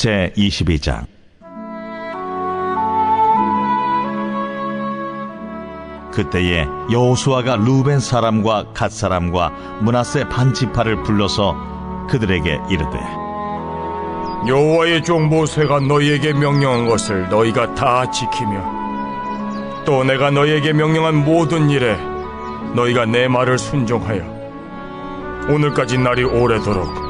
제 22장. 그때에 여호수아가 루벤 사람과 갓 사람과 문하세 반 지파를 불러서 그들에게 이르되 여호와의 종 모세가 너희에게 명령한 것을 너희가 다 지키며 또 내가 너희에게 명령한 모든 일에 너희가 내 말을 순종하여 오늘까지 날이 오래도록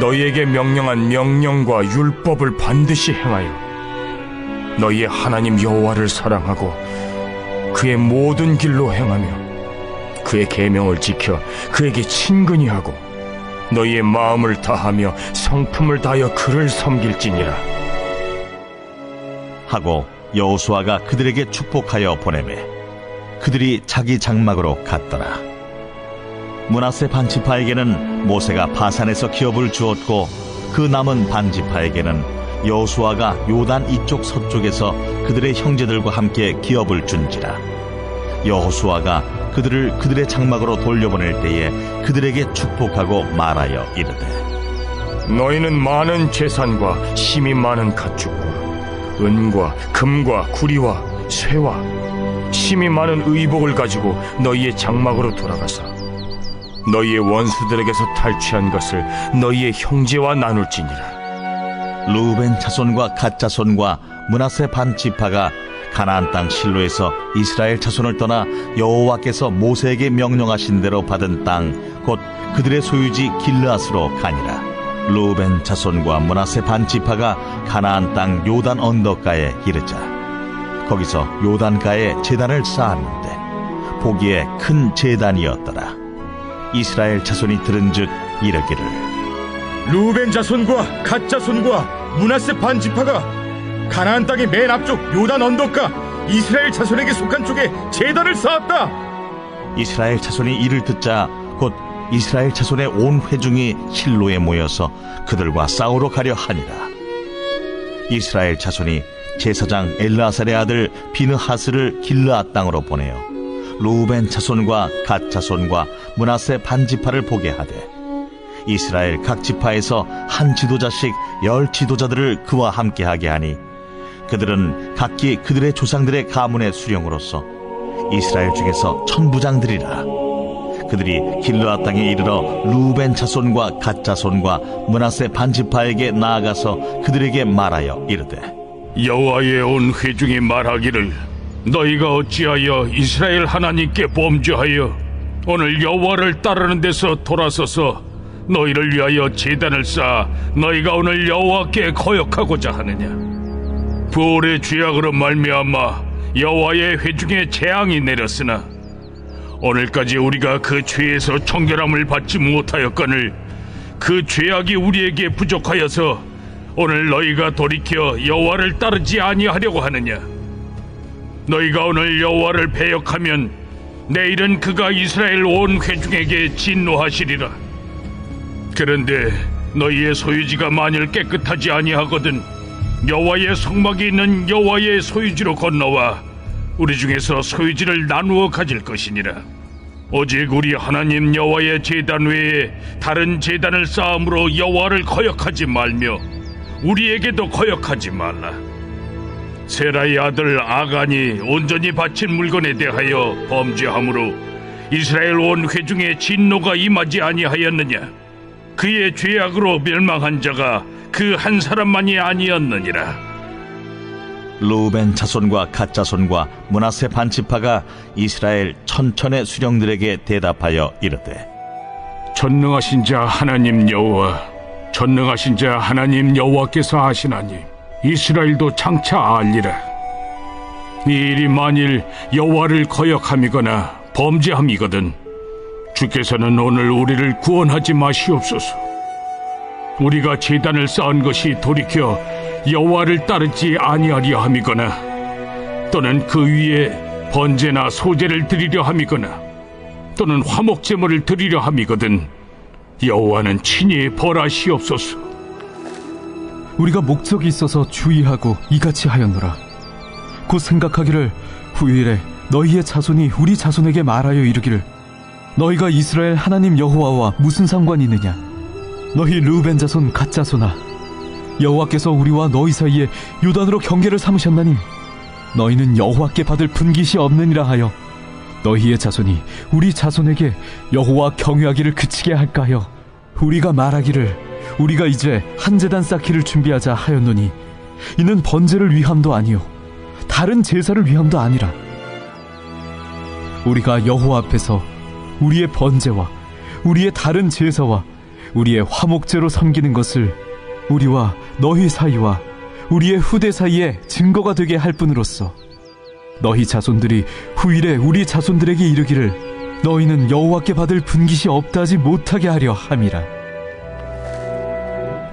너희에게 명령한 명령과 율법을 반드시 행하여 너희의 하나님 여호와를 사랑하고 그의 모든 길로 행하며 그의 계명을 지켜 그에게 친근히 하고 너희의 마음을 다하며 성품을 다하여 그를 섬길지니라. 하고 여호수아가 그들에게 축복하여 보내매 그들이 자기 장막으로 갔더라 문하세 반 지파에게는 모세가 바산에서 기업을 주었고 그 남은 반 지파에게는 여호수아가 요단 이쪽 서쪽에서 그들의 형제들과 함께 기업을 준지라. 여호수아가 그들을 그들의 장막으로 돌려보낼 때에 그들에게 축복하고 말하여 이르되 너희는 많은 재산과 힘이 많은 가축과 은과 금과 구리와 쇠와 힘이 많은 의복을 가지고 너희의 장막으로 돌아가서 너희의 원수들에게서 탈취한 것을 너희의 형제와 나눌지니라. 루벤 자손과 갓 자손과 문하세 반 지파가 가나안 땅 실로에서 이스라엘 자손을 떠나 여호와께서 모세에게 명령하신 대로 받은 땅 곧 그들의 소유지 길르앗으로 가니라. 루벤 자손과 문하세 반 지파가 가나안 땅 요단 언덕가에 이르자. 거기서 요단가에 제단을 쌓았는데 보기에 큰 제단이었더라 이스라엘 자손이 들은즉 이르기를 루벤 자손과 갓 자손과 문하세 반 지파가 가나안 땅의 맨 앞쪽 요단 언덕과 이스라엘 자손에게 속한 쪽에 제단을 쌓았다. 이스라엘 자손이 이를 듣자 곧 이스라엘 자손의 온 회중이 실로에 모여서 그들과 싸우러 가려 하니라. 이스라엘 자손이 제사장 엘라살의 아들 비느하스를 길르앗 땅으로 보내어 루벤 자손과 갓 자손과 문하세 반지파를 보게 하되 이스라엘 각 지파에서 한 지도자씩 열 지도자들을 그와 함께하게 하니 그들은 각기 그들의 조상들의 가문의 수령으로서 이스라엘 중에서 천부장들이라. 그들이 길르앗 땅에 이르러 루벤 자손과 갓 자손과 문하세 반지파에게 나아가서 그들에게 말하여 이르되 여호와의 온 회중이 말하기를 너희가 어찌하여 이스라엘 하나님께 범죄하여 오늘 여호와를 따르는 데서 돌아서서 너희를 위하여 제단을 쌓아 너희가 오늘 여호와께 거역하고자 하느냐? 부올의 죄악으로 말미암아 여호와의 회중에 재앙이 내렸으나 오늘까지 우리가 그 죄에서 청결함을 받지 못하였거늘 그 죄악이 우리에게 부족하여서 오늘 너희가 돌이켜 여호와를 따르지 아니하려고 하느냐 너희가 오늘 여호와를 배역하면 내일은 그가 이스라엘 온 회중에게 진노하시리라 그런데 너희의 소유지가 만일 깨끗하지 아니하거든 여호와의 성막이 있는 여호와의 소유지로 건너와 우리 중에서 소유지를 나누어 가질 것이니라. 오직 우리 하나님 여호와의 제단 외에 다른 제단을 쌓음으로 여호와를 거역하지 말며 우리에게도 거역하지 말라. 세라의 아들 아간이 온전히 바친 물건에 대하여 범죄함으로 이스라엘 온 회중에 진노가 임하지 아니하였느냐? 그의 죄악으로 멸망한 자가 그 한 사람만이 아니었느니라. 루벤 자손과 갓 자손과 문하세 반지파가 이스라엘 천천의 수령들에게 대답하여 이르되 전능하신 자 하나님 여호와 전능하신 자 하나님 여호와께서 하시나니 이스라엘도 장차 알리라 이 일이 만일 여호와를 거역함이거나 범죄함이거든 주께서는 오늘 우리를 구원하지 마시옵소서 우리가 제단을 쌓은 것이 돌이켜 여호와를 따르지 아니하려 함이거나 또는 그 위에 번제나 소제를 드리려 함이거나 또는 화목 제물을 드리려 함이거든 여호와는 친히 벌하시옵소서. 우리가 목적이 있어서 주의하고 이같이 하였노라. 곧 생각하기를 후일에 너희의 자손이 우리 자손에게 말하여 이르기를 너희가 이스라엘 하나님 여호와와 무슨 상관이 있느냐? 너희 르우벤 자손 갓 자손아 여호와께서 우리와 너희 사이에 요단으로 경계를 삼으셨나니 너희는 여호와께 받을 분깃이 없느니라 하여 너희의 자손이 우리 자손에게 여호와 경유하기를 그치게 할까 하여 우리가 말하기를 우리가 이제 한 재단 쌓기를 준비하자 하였노니 이는 번제를 위함도 아니요 다른 제사를 위함도 아니라 우리가 여호와 앞에서 우리의 번제와 우리의 다른 제사와 우리의 화목제로 섬기는 것을 우리와 너희 사이와 우리의 후대 사이에 증거가 되게 할 뿐으로써 너희 자손들이 후일에 우리 자손들에게 이르기를 너희는 여호와께 받을 분깃이 없다지 못하게 하려 함이라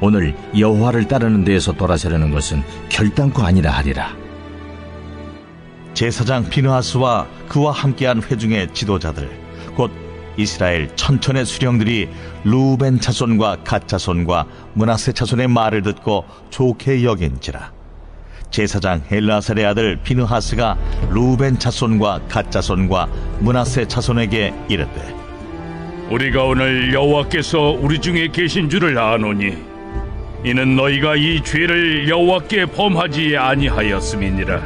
오늘 여호와를 따르는 데에서 돌아서려는 것은 결단코 아니라 하리라. 제사장 비느하스와 그와 함께한 회중의 지도자들 곧 이스라엘 천천의 수령들이 루벤 자손과 갓 자손과 문하세 자손의 말을 듣고 좋게 여긴지라 제사장 헬라살의 아들 비느하스가 루벤 자손과 갓 자손과 문하세 자손에게 이르되 우리가 오늘 여호와께서 우리 중에 계신 줄을 아노니 이는 너희가 이 죄를 여호와께 범하지 아니하였음이니라.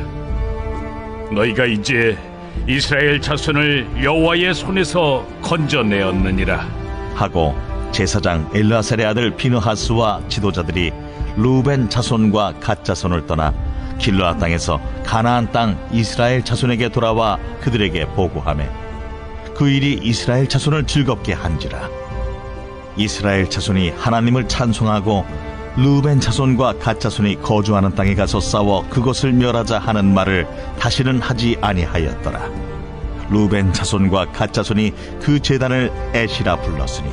너희가 이제 이스라엘 자손을 여호와의 손에서 건져내었느니라. 하고 제사장 엘라살의 아들 비느하스와 지도자들이 루벤 자손과 갓 자손을 떠나 길르앗 땅에서 가나안 땅 이스라엘 자손에게 돌아와 그들에게 보고하매 그 일이 이스라엘 자손을 즐겁게 한지라. 이스라엘 자손이 하나님을 찬송하고 루벤 자손과 갓 자손이 거주하는 땅에 가서 싸워 그것을 멸하자 하는 말을 다시는 하지 아니하였더라. 루벤 자손과 갓 자손이 그 제단을 에시라 불렀으니.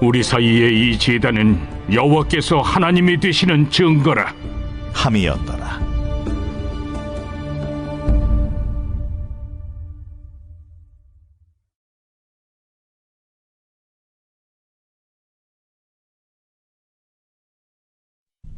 우리 사이의 이 제단은 여호와께서 하나님이 되시는 증거라. 함이었더라.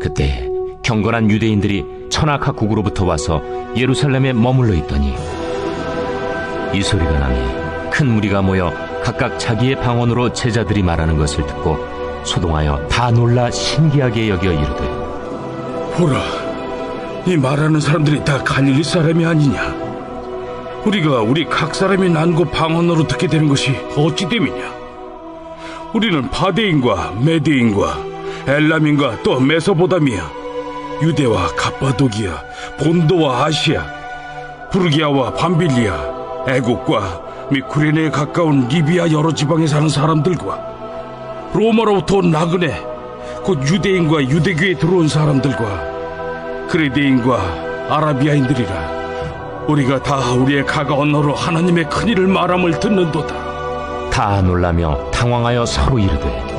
그때 경건한 유대인들이 천하각국으로부터 와서 예루살렘에 머물러 있더니 이 소리가 나니 큰 무리가 모여 각각 자기의 방언으로 제자들이 말하는 것을 듣고 소동하여 다 놀라 신기하게 여겨 이르되 보라, 이 말하는 사람들이 다 갈릴리 사람이 아니냐? 우리가 우리 각 사람이 난곳 방언으로 듣게 되는 것이 어찌 됨이냐? 우리는 바데인과 메데인과 엘람인과 또 메소보다미아, 유대와 갑바도기아, 본도와 아시아, 부르기아와 밤빌리아, 애국과 및 구레네에 가까운 리비아 여러 지방에 사는 사람들과 로마로부터 온 나그네, 곧 유대인과 유대교에 들어온 사람들과 그레데인과 아라비아인들이라 우리가 다 우리의 각 언어로 하나님의 큰 일을 말함을 듣는도다. 다 놀라며 당황하여 서로 이르되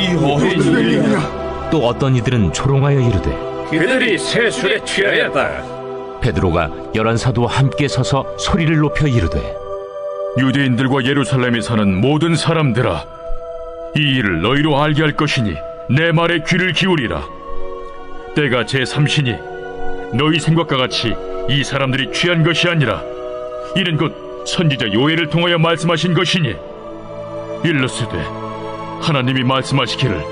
이 어린 일이냐 또 어떤 이들은 조롱하여 이르되 그들이 세술에 취하였다. 베드로가 열한 사도와 함께 서서 소리를 높여 이르되 유대인들과 예루살렘에 사는 모든 사람들아 이 일을 너희로 알게 할 것이니 내 말에 귀를 기울이라. 때가 제 삼시니 너희 생각과 같이 이 사람들이 취한 것이 아니라 이는 곧 선지자 요엘을 통하여 말씀하신 것이니. 일러스되 하나님이 말씀하시기를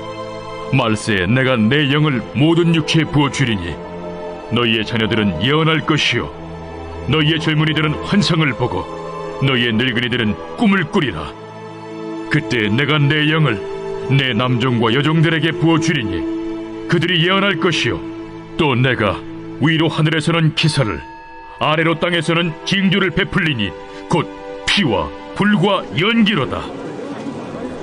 말세에 내가 내 영을 모든 육체에 부어 주리니 너희의 자녀들은 예언할 것이요 너희의 젊은이들은 환상을 보고 너희의 늙은이들은 꿈을 꾸리라. 그때 내가 내 영을 내 남종과 여종들에게 부어 주리니 그들이 예언할 것이요 또 내가 위로 하늘에서는 기사를 아래로 땅에서는 징조를 베풀리니 곧 피와 불과 연기로다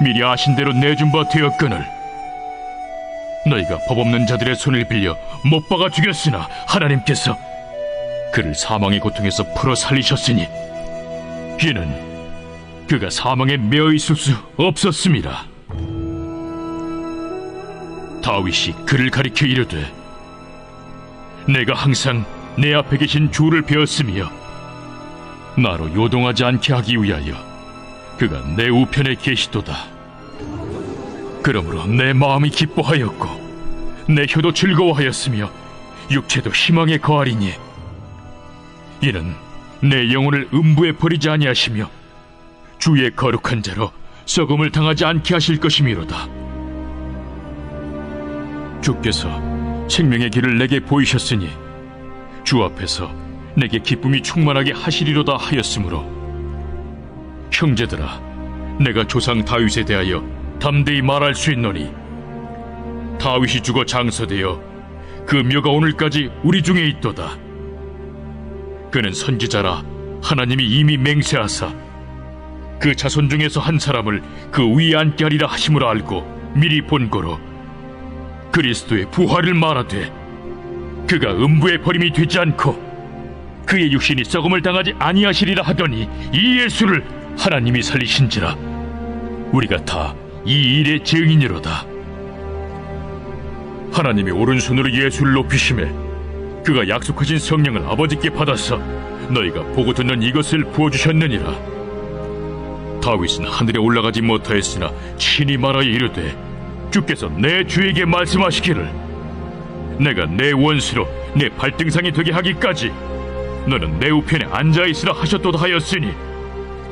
미리 아신 대로 내준 바 되었거늘 너희가 법 없는 자들의 손을 빌려 못 박아 죽였으나 하나님께서 그를 사망의 고통에서 풀어 살리셨으니 이는 그가 사망에 매어 있을 수 없었습니다. 다윗이 그를 가리켜 이르되 내가 항상 내 앞에 계신 주를 배웠으며 나로 요동하지 않게 하기 위하여 그가 내 우편에 계시도다. 그러므로 내 마음이 기뻐하였고 내 혀도 즐거워하였으며 육체도 희망에 거하리니 이는 내 영혼을 음부에 버리지 아니하시며 주의 거룩한 자로 썩음을 당하지 않게 하실 것이미로다. 주께서 생명의 길을 내게 보이셨으니 주 앞에서 내게 기쁨이 충만하게 하시리로다 하였으므로 형제들아 내가 조상 다윗에 대하여 담대히 말할 수 있노니 다윗이 죽어 장서되어 그 묘가 오늘까지 우리 중에 있도다. 그는 선지자라 하나님이 이미 맹세하사 그 자손 중에서 한 사람을 그 위에 앉게 하리라 하심으로 알고 미리 본거로 그리스도의 부활을 말하되 그가 음부에 버림이 되지 않고 그의 육신이 썩음을 당하지 아니하시리라 하더니 이 예수를 하나님이 살리신지라 우리가 다 이 일의 증인이로다. 하나님이 오른손으로 예수를 높이심에 그가 약속하신 성령을 아버지께 받아서 너희가 보고 듣는 이것을 부어주셨느니라. 다윗은 하늘에 올라가지 못하였으나 친히 말하여 이르되 주께서 내 주에게 말씀하시기를 내가 내 원수로 내 발등상이 되게 하기까지 너는 내 우편에 앉아 있으라 하셨도다 하였으니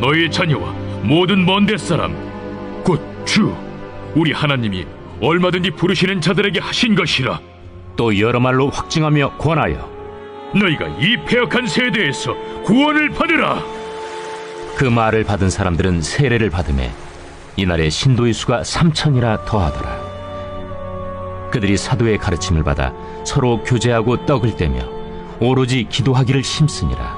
너희의 자녀와 모든 먼데 사람 곧 주 우리 하나님이 얼마든지 부르시는 자들에게 하신 것이라. 또 여러 말로 확증하며 권하여 너희가 이 폐역한 세대에서 구원을 받으라. 그 말을 받은 사람들은 세례를 받음에 이날의 신도의 수가 삼천이라 더하더라. 그들이 사도의 가르침을 받아 서로 교제하고 떡을 떼며 오로지 기도하기를 힘쓰니라.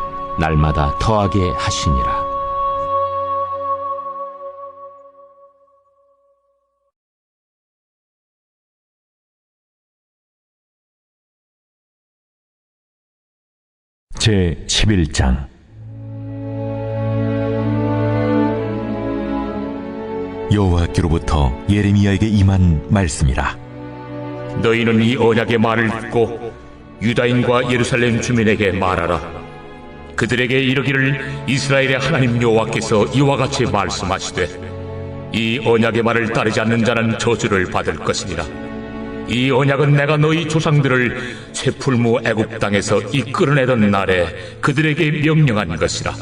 날마다 더하게 하시니라. 제 11장 여호와께로부터 예레미야에게 임한 말씀이라 너희는 이 언약의 말을 듣고 유다인과 예루살렘 주민에게 말하라. 그들에게 이르기를 이스라엘의 하나님 여호와께서 이와 같이 말씀하시되 이 언약의 말을 따르지 않는 자는 저주를 받을 것이니라. 이 언약은 내가 너희 조상들을 쇠풀무 애굽 땅에서 이끌어내던 날에 그들에게 명령한 것이라.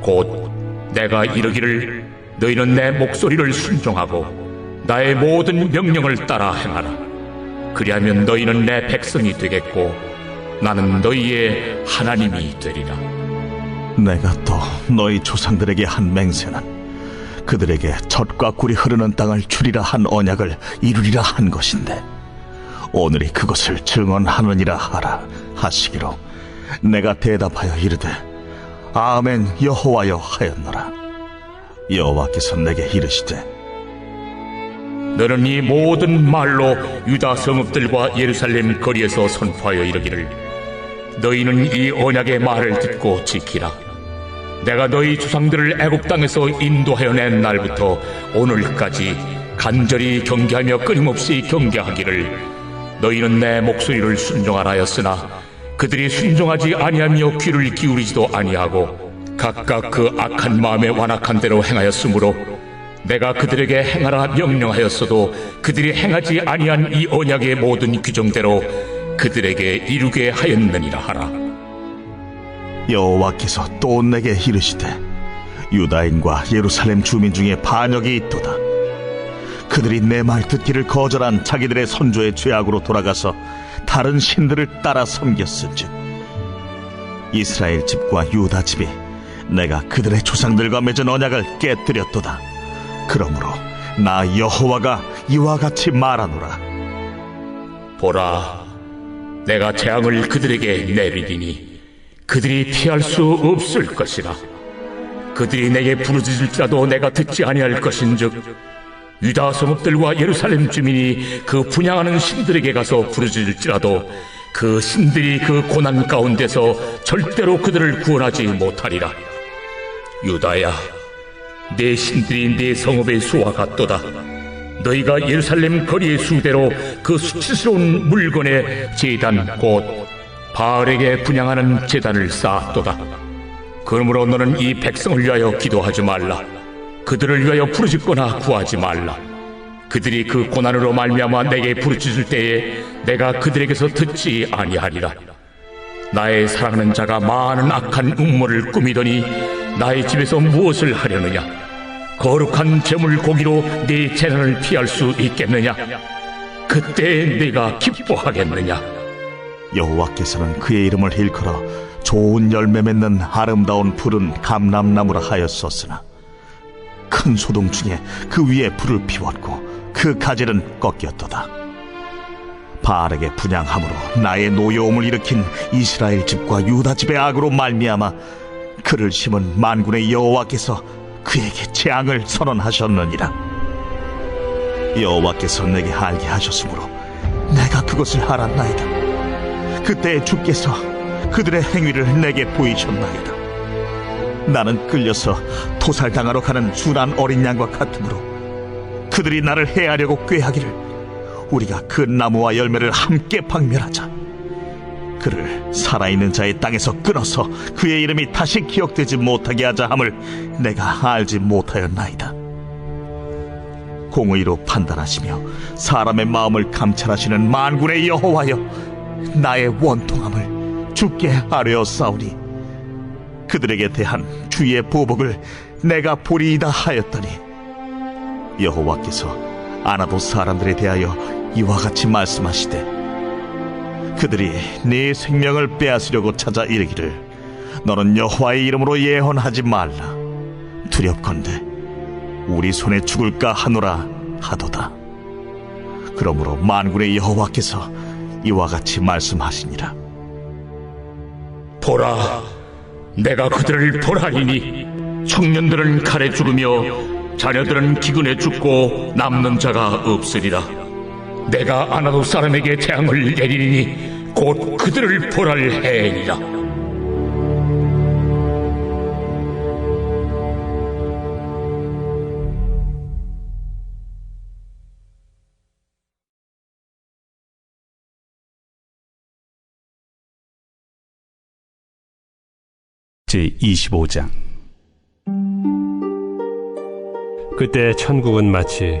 곧 내가 이르기를 너희는 내 목소리를 순종하고 나의 모든 명령을 따라 행하라. 그리하면 너희는 내 백성이 되겠고 나는 너희의 하나님이 되리라. 내가 또 너희 조상들에게 한 맹세는 그들에게 젖과 꿀이 흐르는 땅을 주리라 한 언약을 이루리라 한 것인데 오늘이 그것을 증언하느니라 하라 하시기로 내가 대답하여 이르되 아멘 여호와여 하였노라 여호와께서 내게 이르시되 너는 이 모든 말로 유다 성읍들과 예루살렘 거리에서 선포하여 이르기를 너희는 이 언약의 말을 듣고 지키라. 내가 너희 조상들을 애굽 땅에서 인도하여 낸 날부터 오늘까지 간절히 경계하며 끊임없이 경계하기를 너희는 내 목소리를 순종하라 하였으나 그들이 순종하지 아니하며 귀를 기울이지도 아니하고 각각 그 악한 마음에 완악한 대로 행하였으므로 내가 그들에게 행하라 명령하였어도 그들이 행하지 아니한 이 언약의 모든 규정대로 그들에게 이루게 하였느니라 하라. 여호와께서 또 내게 이르시되 유다인과 예루살렘 주민 중에 반역이 있도다. 그들이 내 말 듣기를 거절한 자기들의 선조의 죄악으로 돌아가서 다른 신들을 따라 섬겼은즉 이스라엘 집과 유다 집이 내가 그들의 조상들과 맺은 언약을 깨뜨렸도다. 그러므로 나 여호와가 이와 같이 말하노라. 보라, 내가 재앙을 그들에게 내리리니 그들이 피할 수 없을 것이라. 그들이 내게 부르짖을지라도 내가 듣지 아니할 것인즉 유다 성읍들과 예루살렘 주민이 그 분양하는 신들에게 가서 부르짖을지라도 그 신들이 그 고난 가운데서 절대로 그들을 구원하지 못하리라. 유다야, 내 신들이 내 성읍의 수와 같도다. 너희가 예루살렘 거리의 수대로 그 수치스러운 물건의 제단 곧 바알에게 분양하는 제단을 쌓았도다. 그러므로 너는 이 백성을 위하여 기도하지 말라. 그들을 위하여 부르짖거나 구하지 말라. 그들이 그 고난으로 말미암아 내게 부르짖을 때에 내가 그들에게서 듣지 아니하리라. 나의 사랑하는 자가 많은 악한 음모를 꾸미더니 나의 집에서 무엇을 하려느냐? 거룩한 제물 고기로 네 재난을 피할 수 있겠느냐? 그때 네가 기뻐하겠느냐? 여호와께서는 그의 이름을 일컬어 좋은 열매 맺는 아름다운 푸른 감람나무라 하였었으나 큰 소동 중에 그 위에 불을 피웠고 그 가지는 꺾였도다 바알에게 분양함으로 나의 노여움을 일으킨 이스라엘 집과 유다 집의 악으로 말미암아 그를 심은 만군의 여호와께서 그에게 재앙을 선언하셨느니라 여호와께서 내게 알게 하셨으므로 내가 그것을 알았나이다 그때 주께서 그들의 행위를 내게 보이셨나이다. 나는 끌려서 토살당하러 가는 순한 어린 양과 같으므로 그들이 나를 해하려고 꾀하기를 우리가 그 나무와 열매를 함께 박멸하자. 그를 살아있는 자의 땅에서 끊어서 그의 이름이 다시 기억되지 못하게 하자 함을 내가 알지 못하였나이다. 공의로 판단하시며 사람의 마음을 감찰하시는 만군의 여호와여 나의 원통함을 주께 아뢰었사오니 그들에게 대한 주의 보복을 내가 보리이다 하였더니 여호와께서 아나도 사람들에 대하여 이와 같이 말씀하시되 그들이 네 생명을 빼앗으려고 찾아 이르기를 너는 여호와의 이름으로 예언하지 말라. 두렵건대 우리 손에 죽을까 하노라 하도다. 그러므로 만군의 여호와께서 이와 같이 말씀하시니라. 보라, 내가 그들을 벌하리니 청년들은 칼에 죽으며 자녀들은 기근에 죽고 남는 자가 없으리라. 내가 아나도 사람에게 재앙을 내리니 곧 그들을 보랄해이라. 제25장. 그때 천국은 마치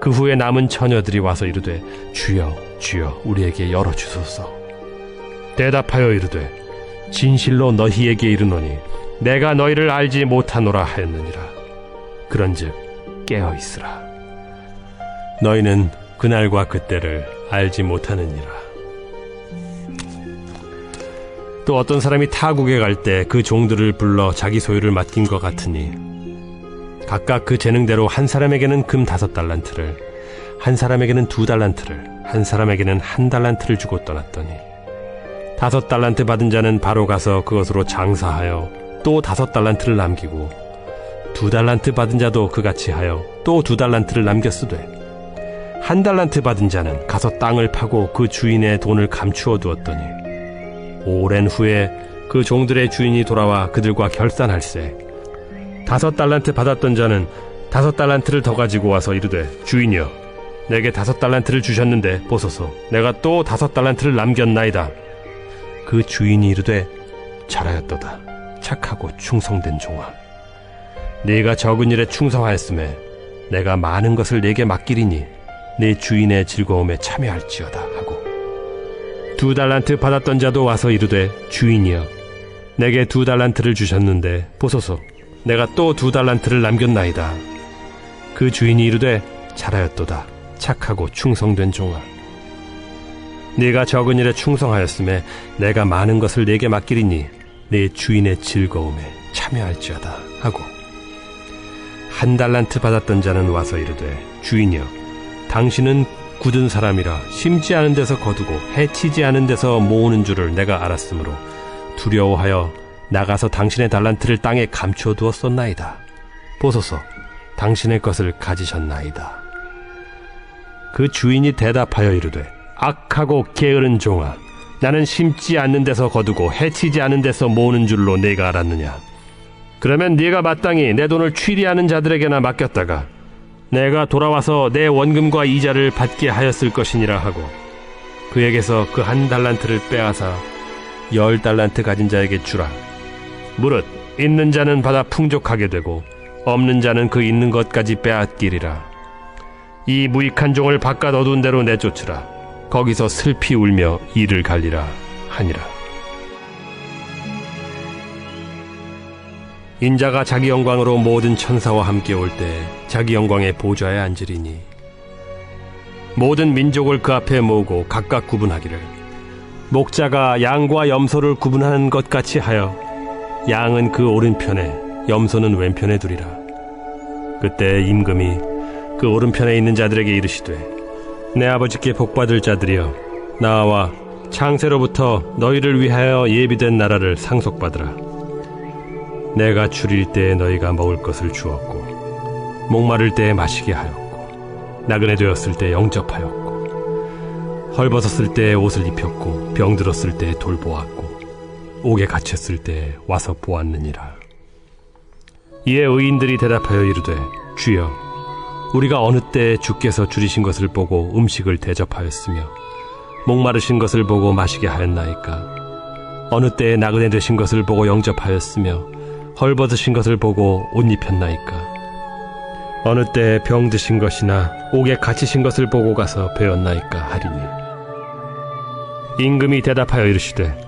그 후에 남은 처녀들이 와서 이르되 주여 주여 우리에게 열어 주소서. 대답하여 이르되 진실로 너희에게 이르노니 내가 너희를 알지 못하노라 하였느니라. 그런즉 깨어 있으라. 너희는 그날과 그때를 알지 못하느니라. 또 어떤 사람이 타국에 갈 때 그 종들을 불러 자기 소유를 맡긴 것 같으니 각각 그 재능대로 한 사람에게는 금 다섯 달란트를 한 사람에게는 두 달란트를 한 사람에게는 한 달란트를 주고 떠났더니 다섯 달란트 받은 자는 바로 가서 그것으로 장사하여 또 다섯 달란트를 남기고 두 달란트 받은 자도 그같이 하여 또 두 달란트를 남겼으되 한 달란트 받은 자는 가서 땅을 파고 그 주인의 돈을 감추어 두었더니 오랜 후에 그 종들의 주인이 돌아와 그들과 결산할세 다섯 달란트 받았던 자는 다섯 달란트를 더 가지고 와서 이르되 주인이여 내게 다섯 달란트를 주셨는데 보소서. 내가 또 다섯 달란트를 남겼나이다. 그 주인이 이르되 잘하였도다. 착하고 충성된 종아. 네가 적은 일에 충성하였음에 내가 많은 것을 네게 맡기리니 네 주인의 즐거움에 참여할지어다 하고. 두 달란트 받았던 자도 와서 이르되 주인이여 내게 두 달란트를 주셨는데 보소서 내가 또 두 달란트를 남겼나이다. 그 주인이 이르되 잘하였도다. 착하고 충성된 종아. 네가 적은 일에 충성하였음에 내가 많은 것을 네게 맡기리니 네 주인의 즐거움에 참여할지어다 하고 한 달란트 받았던 자는 와서 이르되 주인이여 당신은 굳은 사람이라 심지 않은 데서 거두고 해치지 않은 데서 모으는 줄을 내가 알았으므로 두려워하여 나가서 당신의 달란트를 땅에 감추어 두었었나이다. 보소서, 당신의 것을 가지셨나이다. 그 주인이 대답하여 이르되 악하고 게으른 종아, 나는 심지 않는 데서 거두고 해치지 않은 데서 모으는 줄로 내가 알았느냐? 그러면 네가 마땅히 내 돈을 취리하는 자들에게나 맡겼다가 내가 돌아와서 내 원금과 이자를 받게 하였을 것이니라 하고 그에게서 그 한 달란트를 빼앗아 열 달란트 가진 자에게 주라. 무릇 있는 자는 받아 풍족하게 되고 없는 자는 그 있는 것까지 빼앗기리라. 이 무익한 종을 바깥 어두운 데로 내쫓으라. 거기서 슬피 울며 이를 갈리라 하니라. 인자가 자기 영광으로 모든 천사와 함께 올 때 자기 영광의 보좌에 앉으리니 모든 민족을 그 앞에 모으고 각각 구분하기를 목자가 양과 염소를 구분하는 것 같이 하여 양은 그 오른편에 염소는 왼편에 두리라. 그때 임금이 그 오른편에 있는 자들에게 이르시되 내 아버지께 복받을 자들이여 나와 창세로부터 너희를 위하여 예비된 나라를 상속받으라. 내가 줄일 때에 너희가 먹을 것을 주었고 목마를 때에 마시게 하였고 나그네 되었을 때 영접하였고 헐벗었을 때에 옷을 입혔고 병들었을 때에 돌보았고 옥에 갇혔을 때에 와서 보았느니라. 이에 의인들이 대답하여 이르되 주여 우리가 어느 때에 주께서 줄이신 것을 보고 음식을 대접하였으며 목마르신 것을 보고 마시게 하였나이까? 어느 때에 나그네 되신 것을 보고 영접하였으며 헐벗으신 것을 보고 옷 입혔나이까? 어느 때병 드신 것이나 옥에 갇히신 것을 보고 가서 배웠나이까 하리니? 임금이 대답하여 이르시되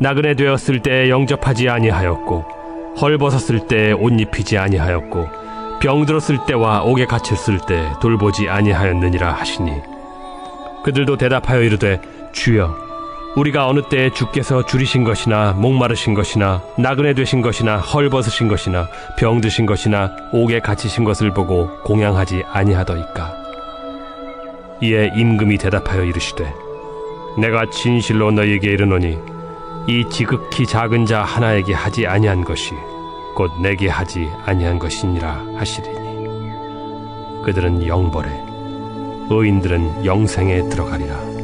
나그네 되었을 때에 영접하지 아니하였고 헐벗었을 때에 옷 입히지 아니하였고 병들었을 때와 옥에 갇혔을 때 돌보지 아니하였느니라 하시니. 그들도 대답하여 이르되 주여 우리가 어느 때에 주께서 줄이신 것이나 목마르신 것이나 나그네 되신 것이나 헐벗으신 것이나 병드신 것이나 옥에 갇히신 것을 보고 공양하지 아니하더이까? 이에 임금이 대답하여 이르시되 내가 진실로 너희에게 이르노니 이 지극히 작은 자 하나에게 하지 아니한 것이 곧 내게 하지 아니한 것이니라 하시리니. 그들은 영벌에 의인들은 영생에 들어가리라